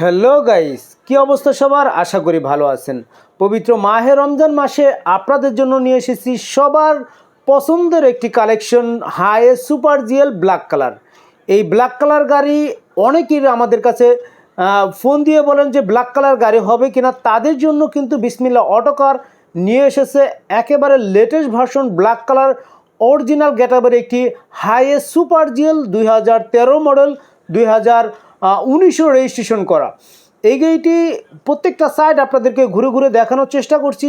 Hello guys, কি অবস্থা সবার? আশা করি ভালো আছেন। পবিত্র মাহে রমজান মাসে আপনাদের জন্য নিয়ে এসেছি সবার পছন্দের একটি collection Hiace super GL black colour. এই ব্ল্যাক কালার গাড়ি অনেকেই আমাদের কাছে ফোন দিয়ে বলেন যে ব্ল্যাক কালার গাড়ি হবে কিনা, তাদের জন্য কিন্তু বিসমিল্লা অটোকার নিয়ে এসেছে একেবারে latest version black colour original গেটাবের একটি হাইয়েস্ট সুপার জিএল দুই হাজার তেরো মডেল দুই হাজার উনিশশো রেজিস্ট্রেশন করা। এই গাড়িটি প্রত্যেকটা সাইড আপনাদেরকে ঘুরে ঘুরে দেখানোর চেষ্টা করছি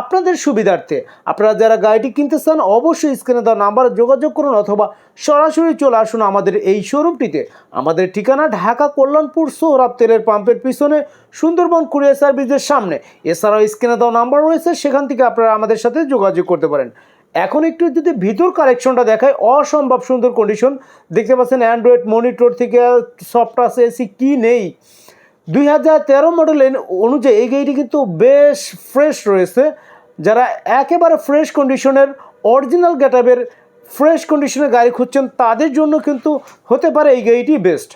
আপনাদের সুবিধার্থে। আপনারা যারা গাড়িটি কিনতে চান, অবশ্যই স্ক্রিনে দেওয়া নাম্বারে যোগাযোগ করুন অথবা সরাসরি চলে আসুন আমাদের এই শোরুমটিতে আমাদের ঠিকানা ঢাকা কল্যাণপুর, সোহরাব তেলের পাম্পের পিছনে, সুন্দরবন কুরিয়ার সার্ভিসের সামনে। এছাড়াও স্ক্রিনে দেওয়া নাম্বার রয়েছে, সেখান থেকে আপনারা আমাদের সাথে যোগাযোগ করতে পারেন। এখন একটু যদি ভিতর কালেকশনটা দেখায় অসম্ভব সুন্দর কন্ডিশন দেখতে পাচ্ছেন অ্যান্ড্রয়েড মনিটর থেকে সফট আছে এসি কী নেই? দুই হাজার তেরো মডেলের অনুযায়ী এই গাড়িটি কিন্তু বেশ ফ্রেশ রয়েছে। যারা একেবারে ফ্রেশ কন্ডিশনের অরিজিনাল গেটাবের ফ্রেশ কন্ডিশনের গাড়ি খুঁজছেন, তাদের জন্য কিন্তু হতে পারে এই গাড়িটি বেস্ট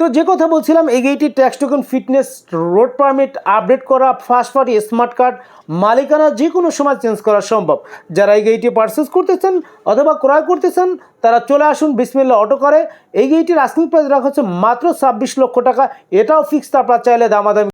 তো যে কথা বলছিলাম এই গাড়িটির tax token fitness road permit update করা ফার্স্ট পার্টি স্মার্ট কার্ড মালিকানা যে কোনো সময় চেঞ্জ করা সম্ভব। যারা এই গাড়িটি পারচেস করতেছেন অথবা ক্রয় করতেছেন, তারা চলে আসুন বিসমিল্লা অটো করে। এই গাড়িটির আস্কিং প্রাইস রাখা হচ্ছে মাত্র ছাব্বিশ লক্ষ টাকা। এটাও ফিক্সড তারপর চাইলে দামাদামি